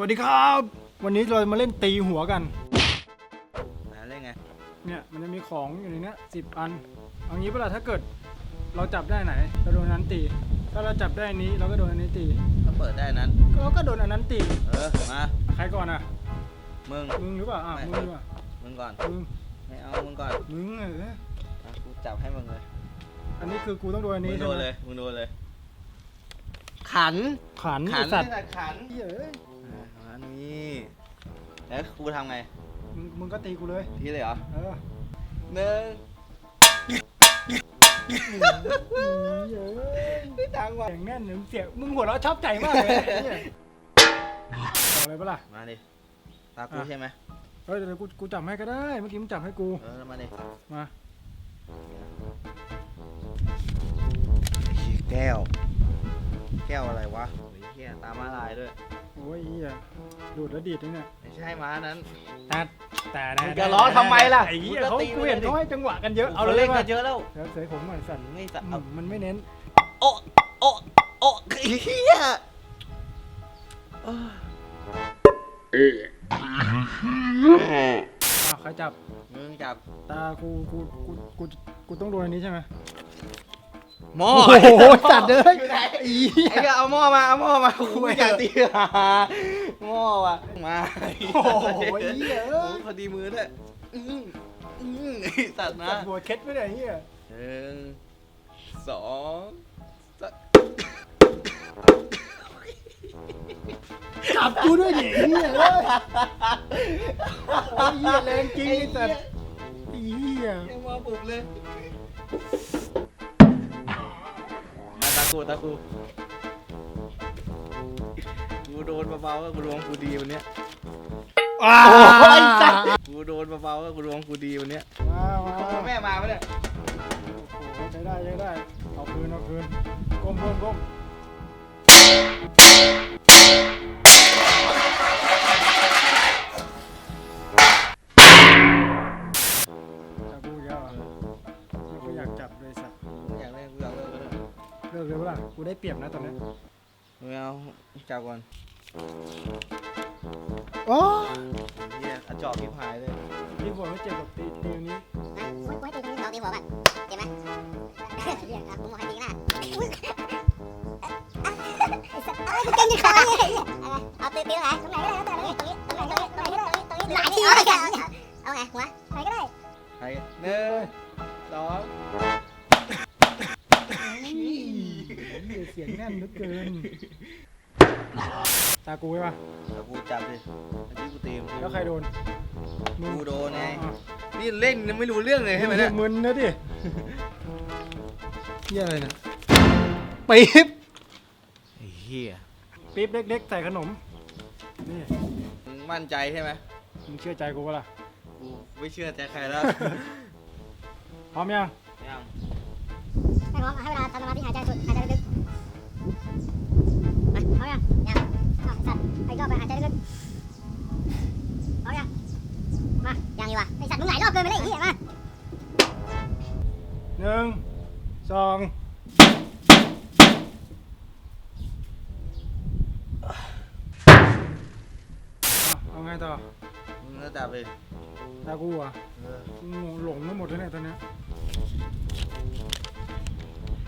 สวัสดีครับ วันนี้เรามาเล่นตีหัวกันนะเล่นไง เนี่ยมันจะมีของอยู่ในเนี้ยสิบอัน เอางี้เวลาถ้าเกิดเราจับได้ไหนเราโดนอันนั้นตี ถ้าเราจับได้อันนี้เราก็โดนอันนี้ตีก็เปิดได้นั้น เราก็โดนอันนั้นตี เออ มา ใครก่อนอะ มึง มึงหรือเปล่าอะไม่ มึงหรือเปล่ามึงก่อน มึงไม่เอา มึงก่อนมึงเอออะกูจับให้มึงเลย อันนี้คือกูต้องโดนอันมึนี้งใช่โดไหนมเลย มึงโดนเลย ขัน ขันขัไอ้นสัตว์ไม่ใช่ขันเหี้ยเอ้ยอะอั นนี้แล้วกูทำไงมึงมึงก็ตีกูเลยทีเลยเหรอเออหนึ่งเหี้ยเอ้ยไม่ดังว่ะเสียงแน่นหนึ่งเสียงมึงหัวเราะชอบใจมากเลยไอ้เนี่ยเอาเลยปะล่ะมาดิตากูอะใช่ไหมเฮ้ยเดี๋ยวกูกูจับให้ก็ได้ เมื่อกี้มึงจับให้กู เออมาดิมาแก้ว แก้วอะไรวะโอ้ยเฮียตามาลายด้วย โอ้ยเหี้ยดูดแล้วดีดนี่เนี่ยไม่ใช่ม้านั้นแต่แต่มึงจะร้องทำไมล่ะไอ้เหี้ยมึงก็เขาตีกูไปเลยเห็นดิ เขาให้จังหวะกันเยอะเอาเอาเลยเล่นมากันเยอะแล้วเดี๋ยวเสยผมหน่อยสั่นไม่สัตว์อืเอามมันไม่เน้นโอ้โอ้โอ้เฮียเอออ้าวใครจับมึงจับตากูกูกูกูกูต้องโดนอันนี้ใช่ไหม หม้อโอ้โหจัดเลยอยู่ไหนอีไอ้ก็เอาหม้อมาเอาหม้อมาคุยกันตีหาหม้อว่ะมาโอ้โหเหี้ยโอ้พอดีมือด้วยอื้ออื้อไอ้สัตว์นะจับหัวเคล็ดไม่ได้เหี้ยหนึ่งสองสามจับกูด้วยดิเหี้ยเอ้ยโอ้ยเหี้ยแรงจริงไอ้สัตว์ไอ้เหี้ยยังมาปุบเลยมาตา กูตากูกูโดนเบาๆก็กูดวงกูดีวันเนี้ยอ้าโอ้ยสัตว์กูโดนเบาๆก็กูดวงกูดีวันเนี้ยมามาขโมยแม่มาปะเนี่ยโอ้โหใช้ได้ใช้ได้ เอาคืนเอาคืนก้มก้มก้ม กเลยเปะล่ากูได้เปรียบนะตอนนี้ไม่เอาจับก่อนโอ้เฮียกระจอกที่พายเลยพี่บอกไม่เจ็บกับตีตีนี้อุ้ยอุ้ยตีตรงนี้เราตีหัวก่อนเจ็บไหมเรียกครับผมบอกให้ตีหน้าอุ้ยไอ้สัตว์เอ้ยกูเก่งอยู่คอเลยเอาตีตีตรงไหนตรงไหนก็ได้แล้วแต่เลยตรงนี้ตรงไหนตรงนี้ตรงนี้ตรงนี้ตรงนี้หลายที่เอาไงหัวไหนก็ได้ใครหนึ่งสอง เสียงแน่นเหลือเกิน ตากูใช่ปะแล้วกูจับดิอันนี้กูตีมแล้วใครโดนกูโดนไงอะนี่เล่นยังไม่รู้เรื่องเลยใช่ไหมเนี่ยมึนนะดิเหี้ยอะไรเนี่ยปี๊บไอ้เฮียปี๊บเล็กๆใส่ขนม นี่มึงมั่นใจใช่ไหมมึงเชื่อใจกูปะล่ะ กูไม่เชื่อใจใครแล้วพร้อมยังยังให้พร้อมให้ นึ่งสองอะเอาไงต่อมึงก็จับเลยตากูอะเออกูหลงไปหมดแล้วเนี่ยตอนเนี้ย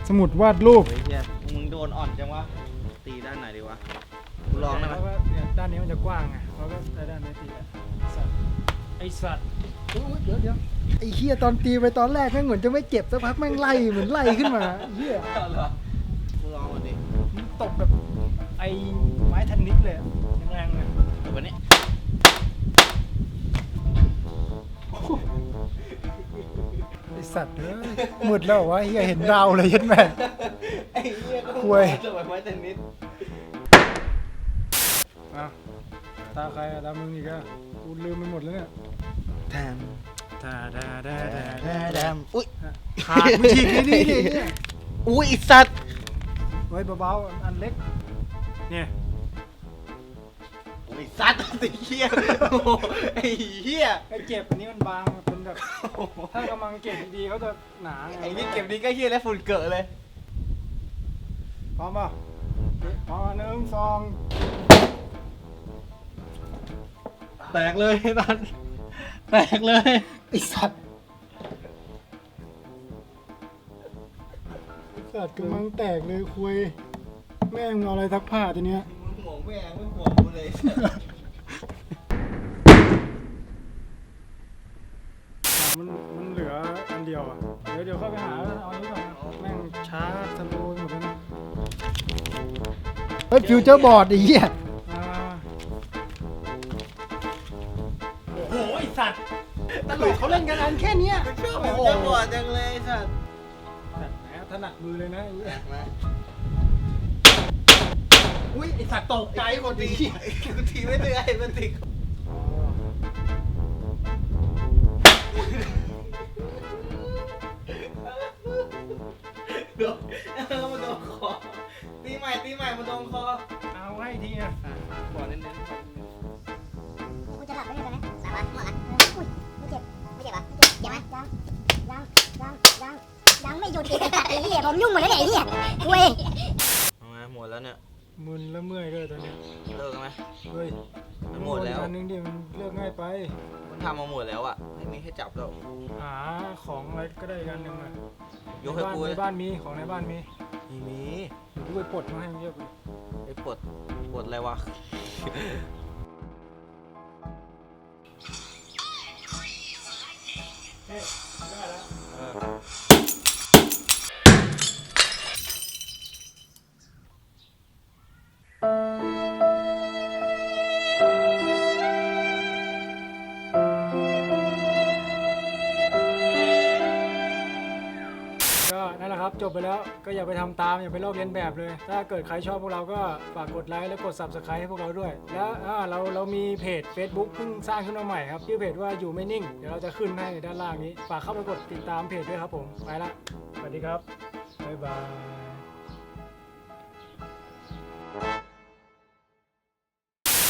สมุดวาดรูปเฮ้ยเฮียมึงโดนอ่อนจังวะ ตีด้านไหนดีวะกูลองได้ไหมแล้วก็เนี่ยด้านนี้มันจะกว้างไงเราก็ใช้ด้านนี้ตีอะสัตว์ ไอสัตว์โอ้ยเดี๋ยวเดี๋ยวไอเฮียตอนตีไปตอนแรกแม่งเหมือนจะไม่เจ็บสักพักแม่งไล่เหมือนไล่ขึ้นมาไอ้เฮียเอาเหรอกูลองมันดิมันตกแบบไอไม้เทันนิสเลยอะแรงๆเลยเดี๋ยววันนี้ไอสัตว์เอ้ยมืดแล้วเหรอวะเฮียเห็นดาวเลยยัดแม่ ไอ้เฮียก็ห่วย จะแบบไม้เทนนิสอะ ตาใครอะตามึงอีกอะกูลืมไปหมดแล้วเนี่ยแทมดาดาดาดาแดดาแดมอุ้ยขาดมึงทีนี่นี่นี่อุ้ยไอ้สัตว์ไว้เบาๆอันเล็กเนี่ยไอ้สัตว์ไอ้เหี้ยโอ้โหไอ้เหี้ยไอ้เก็บอันนี้มันบางมันเป็นแบบถ้ากำลังเก็บดีๆเขาจะหนาไงไอ้นี่เก็บดีก็เหี้ยแล้วฝุ่นเกิดเลยพร้อมป่ะพร้อมอะหนึ่งสอง แตกเลยตอนแตกเลยไอสัตว์ไอ้สัตว์กำลังแตกเลยคุย แม่งเอาอะไรทักผ้าทีเนี้ยมึงห่วงแม่ไม่ห่วงกูเลยมันมันเหลืออันเดียวอะ เดี๋ยวเดี๋ยวเข้าไปหาเอาอันนี้ก่อนนะแม่งช้าสโลว์หมดแล้วนะ เฮ้ยฟิวเจอร์บอร์ดไอ้เหี้ย จะบอดจังเลยไอ้สัตว์แหมถนัดมือเลยนะไอ้เหี้ยมาอุ้ยไอสัตว์ตกใจหมดตีดิกูทีไม่ได้ไอ้มันติดโดนเออมันโดนคอตีใหม่ตีใหม่มันโดนคอเอาให้ทีอะ หยุดอีกไอ้สัตว์ไอ้เหี้ยผมยุ่งหมดแล้วเนี่ยไอ้เหี้ยเว้ยเอาไงหมดแล้วเนี่ย มึนแล้วเมื่อยด้วยตอนเนี้ยเลิกกันไหม เฮ้ยมันหมดแล้ว อันนึงดิมันเลือกง่ายไป มันทำมาหมดแล้วอะ ไม่มีให้จับแล้ว หาของอะไรก็ได้อีกอันหนึ่งอะยกให้กูในบ้านมีของในบ้านมีมีมีเดี๋ยวกูไปปลดมาให้มันเยอะไปไอ้ปวดปวดอะไรวะ เฮ้ยได้แล้ว เออ นะครับจบไปแล้วก็อย่าไปทำตามอย่าไปลอกเลียนแบบเลย ถ้าเกิดใครชอบพวกเราก็ฝากกดไลค์และกด subscribe ให้พวกเราด้วย แล้วอ่าเราเรามีเพจ Facebook เพิ่งสร้างขึ้นมาใหม่ครับชื่อเพจว่าอยู่ไม่นิ่ง เดี๋ยวเราจะขึ้นให้ด้านล่างนี้ ฝากเข้าไปกดติดตามเพจด้วยครับผมไปละสวัสดีครับบ๊ายบาย